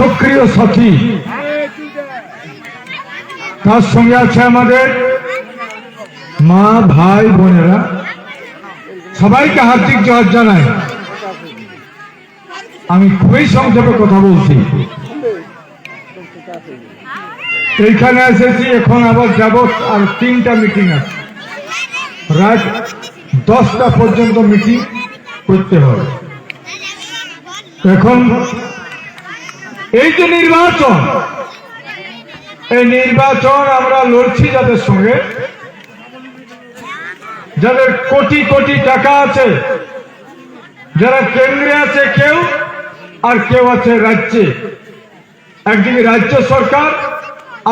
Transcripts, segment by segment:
সক্রিয় সাথী। তার সঙ্গে আছে আমাদের মা, ভাই, বোনেরা। সবাইকে হার্দিক জয় জানাই। আমি খুবই সংক্ষেপে কথা বলছি। এইখানে এসেছি, এখন আবার যাব, আর তিনটা মিটিং আছে। রাত দশটা পর্যন্ত মিটিং করতে হবে। এখন এই যে নির্বাচন, এই নির্বাচন আমরা লড়ছি যাদের সঙ্গে। যাদের কোটি কোটি টাকা আছে, যারা কেন্দ্রে আছে কেউ আর কেউ আছে রাজ্যে। একদিকে রাজ্য সরকার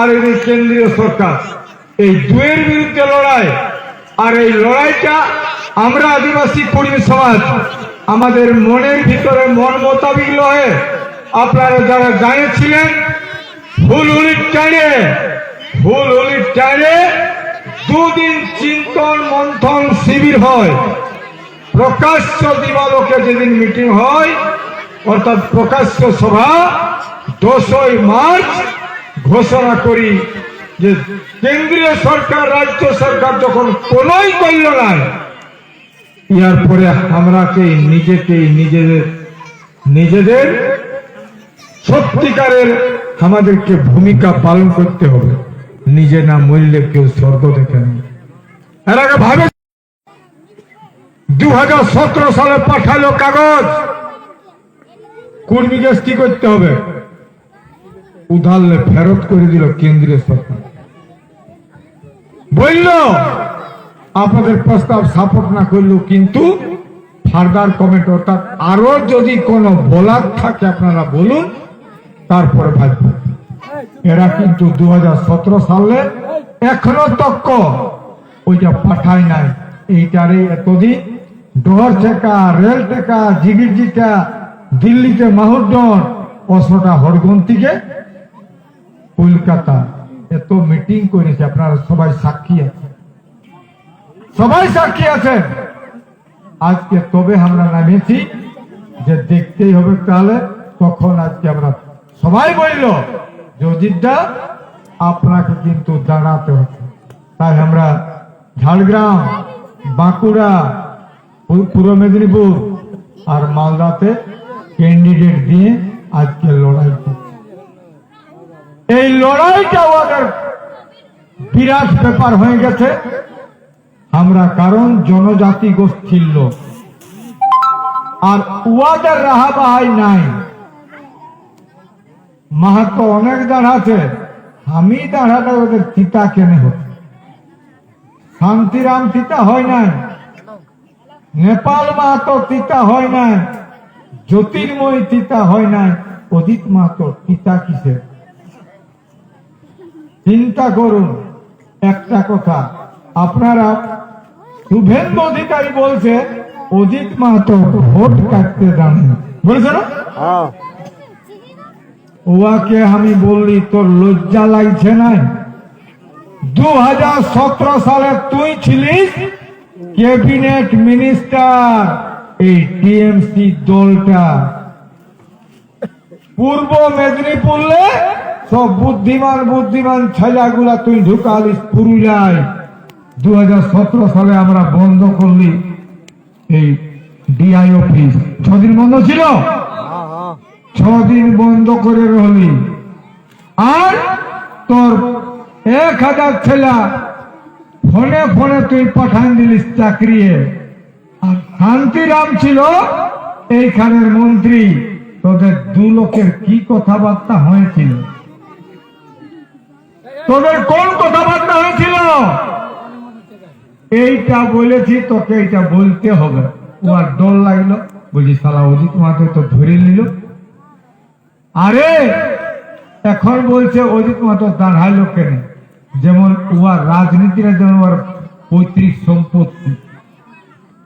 আর এদিকে কেন্দ্রীয় সরকার। এই দুয়ের বিরুদ্ধে লড়াই, আর এই লড়াইটা আমরা আদিবাসী কর্মী সমাজ, আমাদের মনের ভিতরে মন মোতাবিক লহে আপনারা যারা জানিয়েছিলেন ফুল হুলির টাইনে ফুল হুলির টাইনে দুদিন চিন্তন মন্থন শিবির হয়। প্রকাশ্য দিবালোকে যেদিন মিটিং হয়, অর্থাৎ প্রকাশ্য সভা, দশই মার্চ ঘোষণা করি যে কেন্দ্রীয় সরকার, রাজ্য সরকার যখন কোনোই করল না, ইয়ার পরে আমরাকে নিজেকেই, নিজেদের নিজেদের সত্যিকারের আমাদেরকে ভূমিকা পালন করতে হবে। নিজে না মূল্যে কেউ স্বর্গ দেখে না এর আগে ভাবে দু হাজার সতেরো সালে পাঠালো কাগজ। কর্মীকে কি করতে হবে? উধারলে ফেরত করে দিল কেন্দ্রীয় সরকার। বলল, আপনাদের প্রস্তাব সাপোর্ট না করল কিন্তু ফার্দার কমেন্ট অর্থাৎ আরও যদি কোনো বলার থাকে, আপনারা বলুন তারপরে ভাববেন এরা কিন্তু দু হাজার সতেরো সালে এখনও তক্ক। ওইটা পাঠায় নাই। এইটারে এতদিন ডর টেকা রেল টেকা জিগির জিটা দিল্লিতে মাহুরডন অশোটা হরগন্তিকে কলকাতা এত মিটিং করেছে। আপনারা সবাই সাক্ষী আছে সবাই সাক্ষী আছেন। আজকে তবে আমরা নামেছি যে দেখতেই হবে তাহলে তখন আজকে আমরা সবাই বলল যে অজিতদা আপনাকে কিন্তু দাঁড়াতে হচ্ছে। তাই আমরা ঝাড়গ্রাম, বাঁকুড়া পূর্ব মেদিনীপুর আর মালদাতে ক্যান্ডিডেট দিয়ে আজকে লড়াই এই লড়াইটা ওদের বিরাট ব্যাপার হয়ে গেছে। আমরা কারণ জনজাতি গোষ্ঠীর লোক। আর উয়াদের রাহা বাহাই নাই। মাহাতো অনেক দাঁড়াছে আমি দাঁড়াতে ওদের চিতা কেনে হচ্ছে শান্তিরাম চিতা হয় নাই। নেপাল মাহাতো চিতা হয় নাই। জ্যোতির্ময় চিতা হয় নাই। অজিত মাহাতো চিতা কিসের? চিন্তা করুন, একটা কথা। আপনারা শুভেন্দু অধিকারী বলছে, অজিত মাহাতো ভোট কাটতে জানে। না। বলেছে না? ওয়াকে আমি বললি, তোর লজ্জা লাগছে নাই দু হাজার সতেরো সালে তুই ছিলিস ক্যাবিনেট মিনিস্টার এই টিএমসি দলটা। পূর্ব মেদিনীপুরে সব বুদ্ধিমান বুদ্ধিমান ছেলেগুলা তুই ঢুকালিস পুরুলিয়ায়। দু হাজার সতেরো সালে আমরা বন্ধ করলি এই ডিআই অফিস। ছদিন বন্ধ ছিল? ছদিন বন্ধ করে রহলি আর তোর এক হাজার ছেলা ফোনে ফোনে তুই পাঠান দিলিস চাকরি আর শান্তিরাম ছিল এইখানের মন্ত্রী। তোদের দু লোকের কি কথাবার্তা হয়েছিল? তোদের কোন কথাবার্তা হয়েছিল? এইটা বলেছি, তোকে এইটা বলতে হবে। আর ডর লাগল। বলছি সালা অজিত মাকে তো ধরে নিল। আরে, এখন বলছে অজিত মাতো দাঁড়াইলো কেন? যেমন উয়ার রাজনীতিরা যেমন ওর পৈতৃক সম্পত্তি।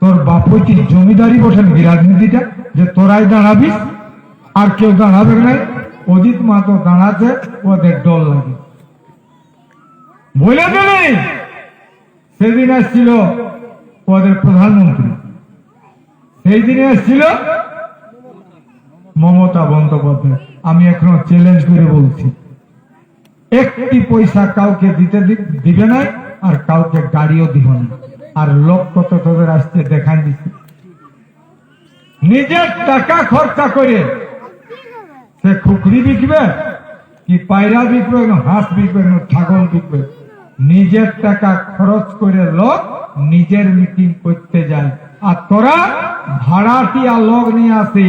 তোর বাপৈতির জমিদারি বসেন কি রাজনীতিটা যে তোরাই দাঁড়াবিস আর কেউ দাঁড়াবে নাই। অজিত মাতো দাঁড়াতে ওদের ডর লাগে। বলে দিলি? সেদিন এসছিল ওদের প্রধানমন্ত্রী। সেই দিনে এসছিল মমতা বন্দ্যোপাধ্যায়। আমি এখনও চ্যালেঞ্জ করে বলছি। একটি পয়সা কাউকে দিতে দিবে না আর কাউকে গাড়িও দিব না। আর লোক কত তোদের আসতে দেখাই দিচ্ছে নিজের টাকা খরচা করে সে খুকরি বিকবে কি পায়রা বিকবে, না হাঁস বিকবে, না ছাগল বিকবে? নিজের টাকা খরচ করে লোক নিজের মিটিং করতে যায়। আর তোরা ভাড়াটিয়া লোক নিয়ে আসি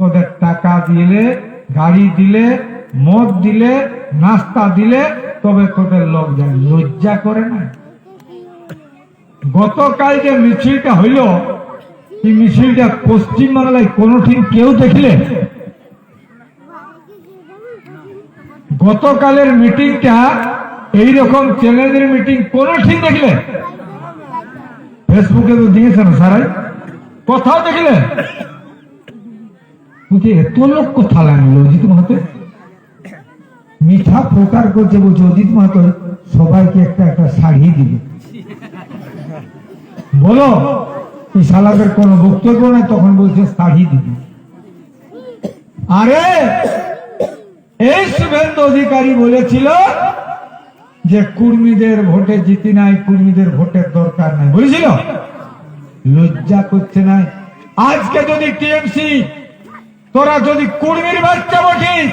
তোদের টাকা দিলে, গাড়ি দিলে, মদ দিলে, নাস্তা দিলে, তবে তোদের লোক যায় লজ্জা করে না। গতকাল যে মিছিলটা হইল, এই মিছিলটা পশ্চিম বাংলায় কোনো কেউ দেখলে? গতকালের মিটিংটা এইরকম চ্যালেঞ্জের মিটিং কোন ঠিক দেখলে? ফেসবুকে তো দিয়েছেন সারাই। কোথাও দেখলে? বলছি এত লোক লাগল অজিত মাহাতো মিঠা প্রকার করছে বলছে অজিত মাহাতো সবাইকে একটা একটা শাড়ি দিবে। বলো, এই শালাদের কোন বক্তব্য নাই, তখন বলছে শাড়ি দিবে। আরে, এই শুভেন্দু অধিকারী বলেছিল যে কুর্মীদের ভোটে জিতি নাই, কুর্মীদের ভোটের দরকার নাই। বলেছিল? লজ্জা করছে নাই। আজকে যদি টিএমসি তোরা যদি কুর্মীর বাচ্চা বটিস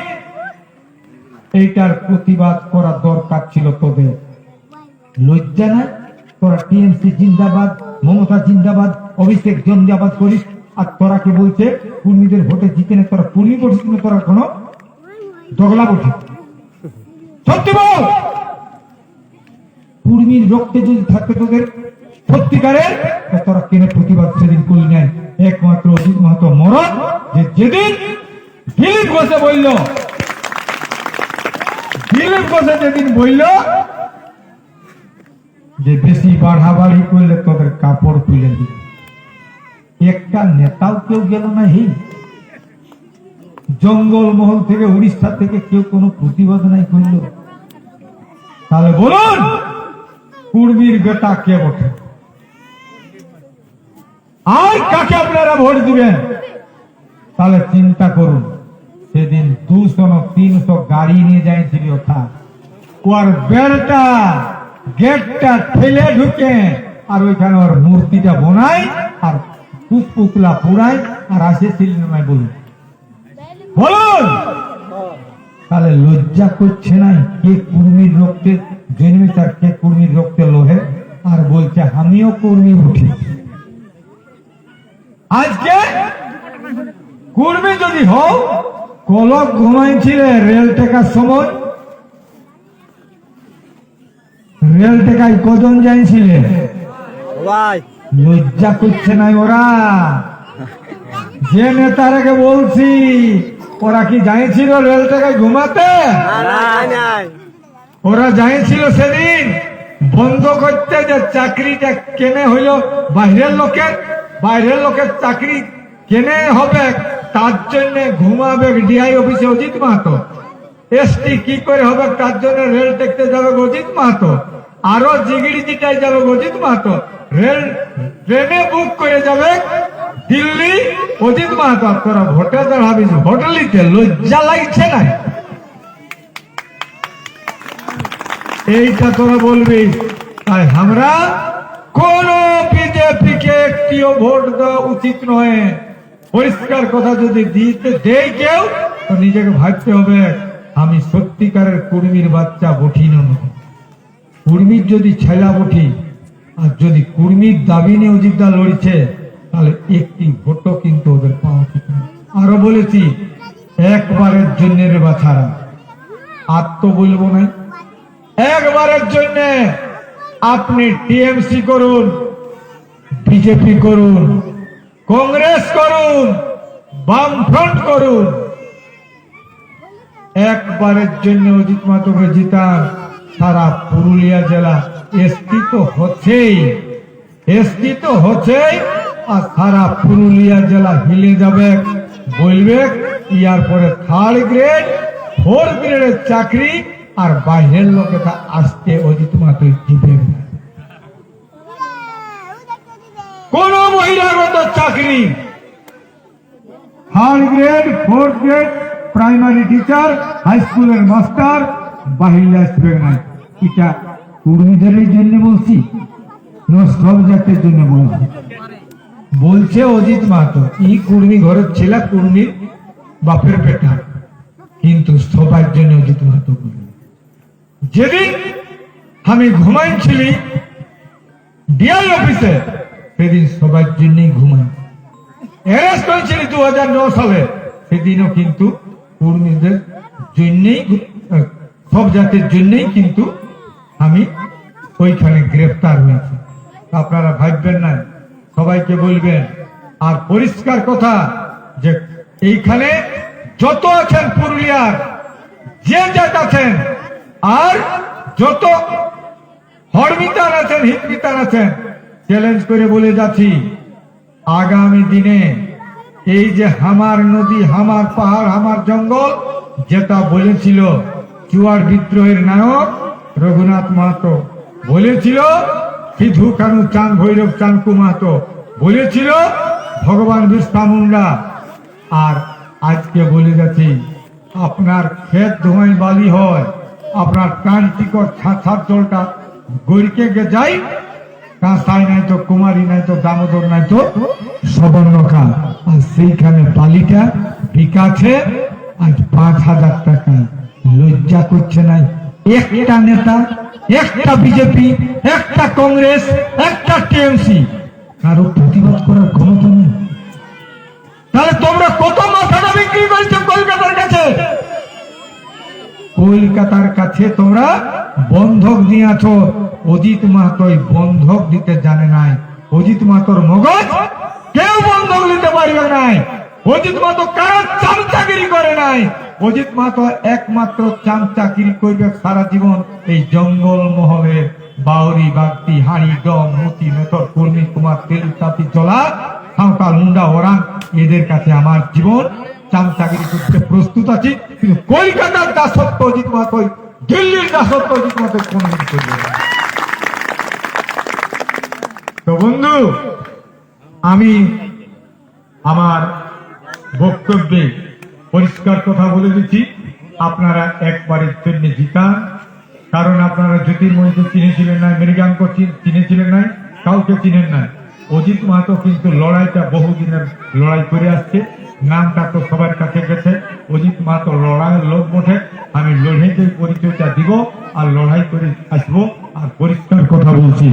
এইটার প্রতিবাদ করা দরকার ছিল তোদের। লজ্জা নাই? তোরা টিএমসি জিন্দাবাদ, মমতা জিন্দাবাদ, অভিষেক জিন্দাবাদ করিস, আর তোরা কি বলছে, কুর্মীদের ভোটে জিতে না, তোরা কুর্মী বটিস না, তোরা কোনো দগলা বটিস সত্যি বল! কুর্মীর রক্তে যদি থাকতে তোদের সত্যিকারের তোরা কেন প্রতিবাদ সেদিন করলি নাই? একমাত্র অজিত মাহাতো মরণ যে যেদিন দিলীপ ঘোষে বলল, দিলীপ ঘোষে যেদিন বলল যে বেশি বাড়াবাড়ি করলে তোদের কাপড় তুলে দিবে একটা নেতাও কেউ গেল না হি জঙ্গল মহল থেকে, উড়িষ্যা থেকে কেউ কোনো প্রতিবাদ নাই করল। তাহলে বলুন, কুর্মীর বেটা কে বটে? আর কাকে আপনারা ভোট দিবেন? তাহলে চিন্তা করুন। সেদিন দুশো না তিনশো গাড়ি নিয়ে যাইছিল ওঠা। ওর গেটটা ঠেলে ঢুকে আর ওইখানে ওর মূর্তিটা বোনায় আর পুরায় আর আসে সিলিন্ডার বলুন। বলুন! তাহলে লজ্জা করছে না কে কুর্মীর রক্তে জন্মে তার কে কুর্মীর রক্তে লোহে? আর বলছে, আমিও কুর্মী উঠি আজকে কুর্মী যদি হও কলক ঘুমাইছিলে রেল টেকার সময়। রেল টেকায় কজন যাইছিলে? লজ্জা করছে না ওরা। যে নেতারাকে বলছি ওরা কি যাইছিল রেল টেকায় ঘুমাতে? নাই নাই। ওরা যাইছিল সেদিন। বন্ধ করতে যে চাকরিটা কেনে হইল বাইরের লোকের? বাইরের লোকের চাকরি কেনে হবে, তার জন্য ঘুমাবে ডিআই অফিসে অজিত মাহাতো। এসটি কি করে হবে, তার জন্য রেল দেখতে যাবে অজিত মাহাতো। আরও জিগিড়ি জিটাই যাবে অজিত মাহাতো। রেল ট্রেনে বুক করে যাবে দিল্লি অজিত মাহাতো। আর তোরা ভোটে দাঁড়াবি হোটেলিতে লজ্জা লাগছে না। এইটা তোরা বলবি, তাই আমরা কোন বিজেপি একটিও ভোট দেওয়া উচিত নয় পরিষ্কার কথা যদি দিতে দেই কেউ, তো নিজেকে ভাবতে হবে, আমি সত্যিকারের কুর্মীর বাচ্চা বঠি না। কুর্মীর যদি ছেলা বঠি, আর যদি কুর্মীর দাবি নিয়ে অজিতদা লড়ছে, তাহলে একটি ভোটও কিন্তু ওদের পাওয়া উচিত। আরও বলেছি, একবারের জন্য রে বাছারা আর তো বলব না একবারের জন্য আপনি টিএমসি করুন বিজেপি করুন, কংগ্রেস করুন, বামফ্রন্ট করুন। একবারের জন্য অজিত মাতকে জিতান সারা পুরুলিয়া জেলা এসটি তো হচ্ছেই এসটি তো হচ্ছেই, আর সারা পুরুলিয়া জেলা হিলে যাবে, বলবে ইয়ার পরে থার্ড গ্রেড, ফোর্থ গ্রেডের চাকরি, আর বাইরের লোকেরা আসতে অজিত মাতই দিবে না কোন মহিলাগত চাকরি third grade fourth grade primary teacher high স্কুলের মাস্টার আসবে না এটা কর্মীদের জন্য বলছি সব জাতের জন্য বলছি। বলছে অজিত মাহাতো এই কর্মী ঘরের ছেলে কর্মী বাপের পেটা। কিন্তু সবার জন্য অজিত মাহাতো যেদিন আমি ঘুমাইছিলি ডিআই অফিসে সেদিন সবার জন্যই ঘুমাই অ্যারেস্ট হয়েছিলি দু হাজার ন সালে। সেদিনও কিন্তু কর্মীদের জন্যই সব জাতির জন্যই কিন্তু আমি ওইখানে গ্রেফতার হয়েছি। আপনারা ভাববেন না, সবাইকে বলবেন, আর পরিষ্কার কথা যে এইখানে যত আছেন পুরুলিয়ার, যে জাত আছেন, আর যত হরমিতার আছেন, হিতমিতার আছেন চ্যালেঞ্জ করে বলে যাচ্ছি, আগামী দিনে এই যে হামার নদী, হামার পাহাড়, হামার জঙ্গল, যেটা বলেছিল চুয়ার বিদ্রোহের নায়ক রঘুনাথ মাহাতো, বলেছিল সিধু কানু চান, ভৈরব চানকু মাহাতো বলেছিল ভগবান বিরসা মুন্ডা। আর আজকে বলে যাচ্ছি, আপনার ক্ষেত ধোঁয়াই বালি হয়, আপনার টিকট ছাড় জলটা গড়িকে যাই কাঁসাই নাই তো, কুমারী নাই তো, দামোদর নাই তো সবর্ণকা আর সেইখানে বালিটা বিকাছে আজ পাঁচ হাজার টাকা। লজ্জা করছে নাই একটা নেতা, একটা বিজেপি, একটা কংগ্রেস, একটা টিএমসি। কারও প্রতিবাদ করার ক্ষমতা নেই। তাহলে তোমরা কত মাথাটা বিক্রি করছ কলকাতার কাছে? কলকাতার কাছে তোমরা বন্ধক দিয়ে আছো, অজিত মাহাতো এই বন্ধক দিতে জানে নাই। অজিত মাহাতোর মগজ? কেউ বন্ধক দিতে পারবে নাই। অজিত মাহাতো কারও চামচাগিরি করে নাই। অজিত মাহাতো একমাত্র চামচাগিরি করবে সারা জীবন এই জঙ্গল মহলে। বাউরি, বাগদি, হাড়ি ডম মতি, মেথর, কর্মী, কুমার, তেল, তাঁতি চলা সাঁওতাল মুন্ডা ওরাং, এদের কাছে আমার জীবন। চামচাগিরি করতে প্রস্তুত আছি। কিন্তু কলকাতার দাসত্ব অজিত মাহাতোই দিল্লির কোনদিন করবে তো বন্ধু, আমি আমার বক্তব্যে পরিষ্কার কথা বলে দিচ্ছি। আপনারা একবারের জন্য জিতান কারণ আপনারা জ্যোতির্ময়কে চিনেছিলেন না মৃগাঙ্ক চি- চিনেছিলেন না কাউকে চিনেন না অজিত মাহাতো কিন্তু লড়াইটা বহুদিনের লড়াই করে আসছে। নামটা তো সবার কাছে গেছে। অজিত মাহাতো লড়াইয়ের লোক বটে। আমি লড়াইতে পরিচয়টা দিব আর লড়াই করে আসব আর পরিষ্কার কথা বলছি।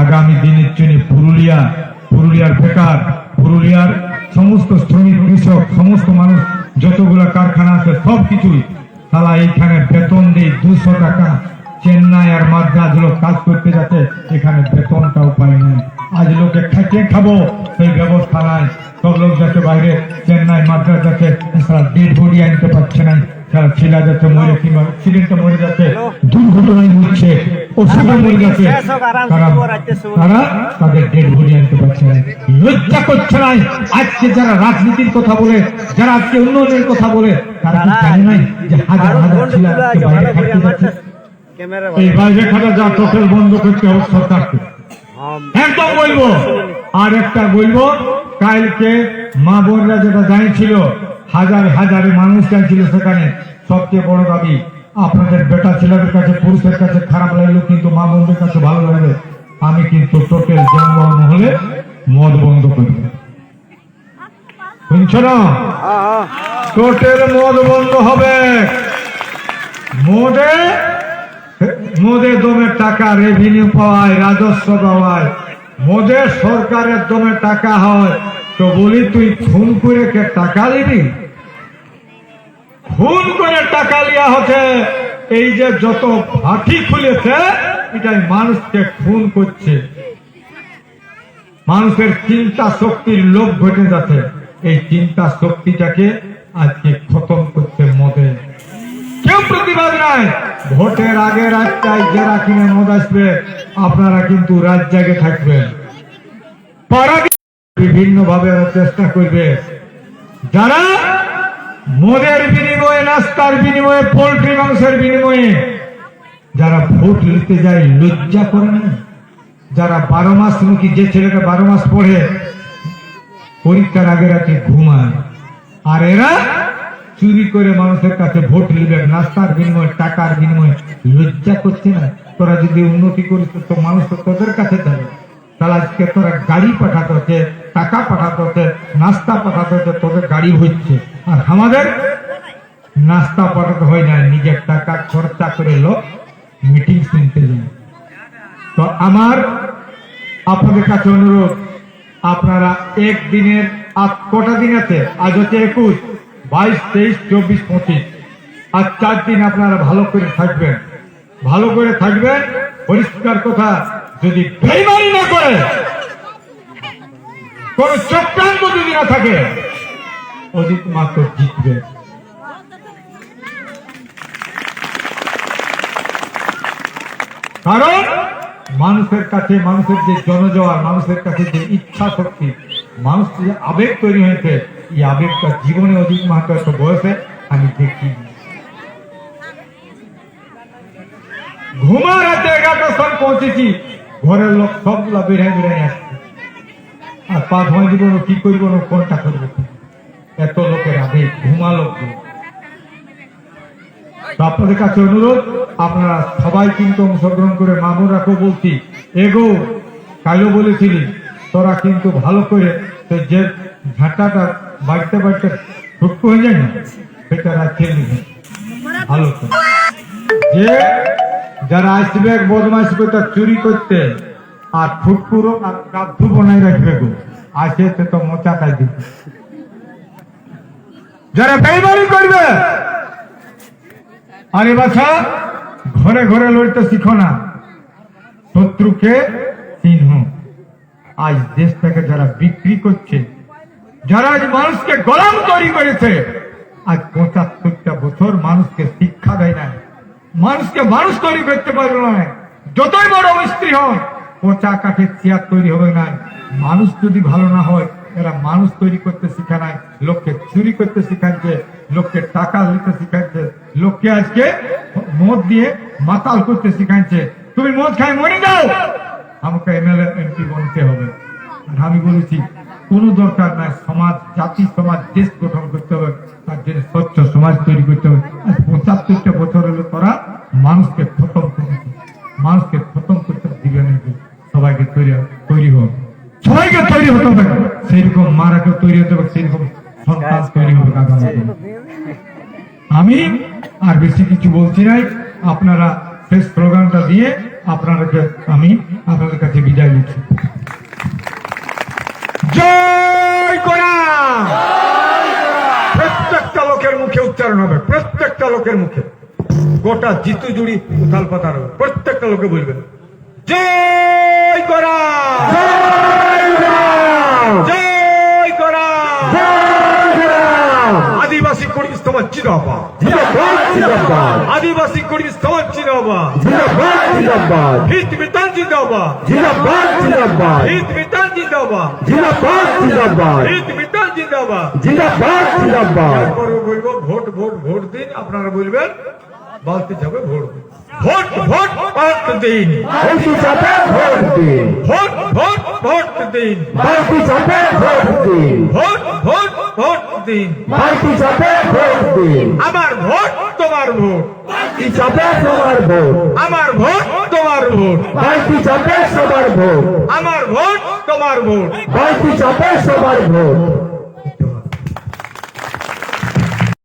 আগামী দিনের জন্য পুরুলিয়া, পুরুলিয়ার বেকার, পুরুলিয়ার সমস্ত শ্রমিক, কৃষক, সমস্ত মানুষ, যতগুলো কারখানা আছে সব কিছুই তারা এইখানে বেতন দেয় দুশো টাকা। চেন্নাই আর মাদ্রাজ কাজ করতে যাচ্ছে, এখানে বেতনটাও পায় না। আজ লোকে খাইতে খাব। সেই ব্যবস্থা নাই সব লোক যাচ্ছে বাইরে চেন্নাই মাদ্রাজ যাচ্ছে তারা ডেড বডি আনতে পারছে না তারা ছেলা যাচ্ছে মরে কিংবা অ্যাক্সিডেন্টে মরে যাচ্ছে দুর্ঘটনায় মরছে ওষুধে মরে যাচ্ছে তারা তারা তাদের ডেড বডি আনতে পারছে না। লজ্জা করছে না। আজকে যারা রাজনীতির কথা বলে যারা আজকে উন্নয়নের কথা বলে তারা কি জানে নাই যে হাজার হাজার ছেলে বাইরে খাটতে যাচ্ছে এই বাইরে খাটা যা টোটাল বন্ধ করতে হবে সরকারকে। একদম বলব। আর একটা বলব কালকে মা বোনরা যেটা জানিয়েছিল হাজার হাজার মানুষ জানিয়েছিল সেখানে সবচেয়ে বড় দাবি আপনাদের বেটা ছেলেদের কাছে পুরুষের কাছে খারাপ লাগল কিন্তু মা বোনদের কাছে ভালো লাগবে আমি কিন্তু টোটাল জঙ্গল মহলে মদ বন্ধ করব। শুনছ না? টোটাল মদ বন্ধ হবে। মদে মদে দমে টাকা রেভিনিউ পাওয়ায়, রাজস্ব পাওয়ায়, মদের সরকারের দমে টাকা হয়, তো বলি তুই খুন করে কে টাকা নিবি খুন করে টাকা লিয়া হচ্ছে, এই যে যত ভাটি খুলেছে, এটাই মানুষকে খুন করছে। মানুষের চিন্তা শক্তির লোভ ঘটে যাচ্ছে, এই চিন্তা শক্তিটাকে আজকে খতম করতে মদে কেউ প্রতিবাদ নাই ভোটের আগে রাতটায় জেরা কিনে আসবে, আপনারা কিন্তু রাত জাগে থাকবেন। বিভিন্ন ভাবে চেষ্টা করবে। যারা বিনিময়ে, নাস্তার বিনিময়ে, পোল্ট্রি মাংসের বিনিময়ে, যারা ভোট নিতে যায়, লজ্জা করে না? যারা বারো মাস মুখী, যে ছেলেটা বারো মাস পড়ে, পরীক্ষার আগে রাতে ঘুমায়। আর এরা চুরি করে মানুষের কাছে ভোট নিবে, নাস্তার বিনিময়ে, টাকার বিনিময়ে লজ্জা করছে না? তোরা যদি উন্নতি করিস, তো মানুষ তো তোদের কাছে দেবে তাহলে আজকে তোরা গাড়ি পাঠাতে হচ্ছে, টাকা পাঠাতে হচ্ছে, নাস্তা পাঠাতে হচ্ছে, তোদের গাড়ি হচ্ছে। আর আমাদের নাস্তা পাঠাতে হয় না, নিজের টাকা খরচা করে লোক মিটিং শুনতে যায়। তো আমার আপনাদের কাছে অনুরোধ, আপনারা একদিনের কটা দিন আছে? আজ হচ্ছে একুশ। বাইশ, তেইশ, চব্বিশ, পঁচিশ। আর চার দিন আপনারা ভালো করে থাকবেন। ভালো করে থাকবেন, পরিষ্কার কথা, যদি বেইমানি না করে, কোন চক্রান্ত যদি না থাকে, অজিত মাত্র জিতবে। কারণ মানুষের কাছে, মানুষের যে জনজোয়ার, মানুষের কাছে যে ইচ্ছা শক্তি মানুষ যে আবেগ তৈরি হয়েছে এই আবেগটা জীবনে অধিক এত বয়সে আমি দেখি। ঘুমার রাতে এগারোটার সময় পৌঁছেছি ঘরের লোক সবগুলা বেড়াই বেড়াই আসছে। আর পা ধোঁয়া দিব না, কি করব না, কোনটা করব এত লোকের আবেগ ঘুমালো কেউ। তো আপনাদের কাছে অনুরোধ আপনারা সবাই কিন্তু অংশগ্রহণ করে মামুরাকেও বলছি। এগো কালো বলেছিলি তোরা কিন্তু ভালো করে যে ঝাঁটাটা বাড়তে বাড়তে ঠুকু হয়ে যায় না? রাখিয়ে নিবে। ভালো যে যারা আসবে, বদমাইশ করতে চুরি করতে, আর ফুটকুরো আর কাঠু বনাই রাখবে গো। আসে তো মোচা খাই দিবে। যারা বেইমানি করবে, আরে বাছা, ঘরে ঘরে লড়তে শিখো না। শত্রুকে চিহ্ন। আজ দেশটাকে যারা বিক্রি করছে যারা আজ মানুষকে গোলাম তৈরি করেছে, আজ পঁচাত্তরটা বছর মানুষকে শিক্ষা দেয় না মানুষকে মানুষ তৈরি করতে পারবে না। যতই বড় মিস্ত্রি হন, পচা কাঠের চেয়ার তৈরি হবে না। মানুষ যদি ভালো না হয়, এরা মানুষ তৈরি করতে শিখা নাই। লোককে চুরি করতে শিখাচ্ছে, লোককে টাকা নিতে শিখাচ্ছে, লোককে আজকে মদ দিয়ে মাতাল করতে শিখাচ্ছে। তুমি মদ খাই মরে যাও। আমাকে এমএলএ, এমপি বনতে হবে। আর আমি বলেছি কোনো দরকার নাই। সমাজ, জাতি, সমাজ, দেশ গঠন করতে হবে। তার জন্য স্বচ্ছ সমাজ তৈরি করতে হবে। পঁচাত্তরটা বছর হলে তারা মানুষকে খতম করেছে। মানুষকে খতম করতে দিবে না সবাইকে তৈরি তৈরি হোক। সবাইকে তৈরি হতে হবে। সেইরকম মারাকে তৈরি হতে হবে, সেইরকম সন্তান তৈরি হবে আমি আর বেশি কিছু বলছি নাই। আপনারা শেষ প্রোগ্রামটা দিয়ে আপনাদেরকে আমি আপনাদের কাছে বিদায় দিচ্ছি জয় করা। প্রত্যেকটা লোকের মুখে উচ্চারণ হবে প্রত্যেকটা লোকের মুখে। গোটা জিতু জুড়ি উথাল পাতার হবে প্রত্যেকটা লোকে বলবেন জয় করা। জয় করা। আদিবাসী কর্মী সমাজ আদিবাসী কর্মী সমাজ চিরাবা হিত বিতান হিত বলব ভোট ভোট ভোট দিন। আপনারা বলবেন বালতি যাবে ভোট দিন। ভোট ভোট ভোট দিন। ভোট ভোট ভোট দিন। ভোট ভোট ভোট দিন। পার্টি চাপে ভোট দিন। আমার ভোট তোমার ভোট। পার্টি চাপে তোমার ভোট। আমার ভোট তোমার ভোট। পার্টি চাপে সবার ভোট। আমার ভোট তোমার ভোট। সবার ভোট।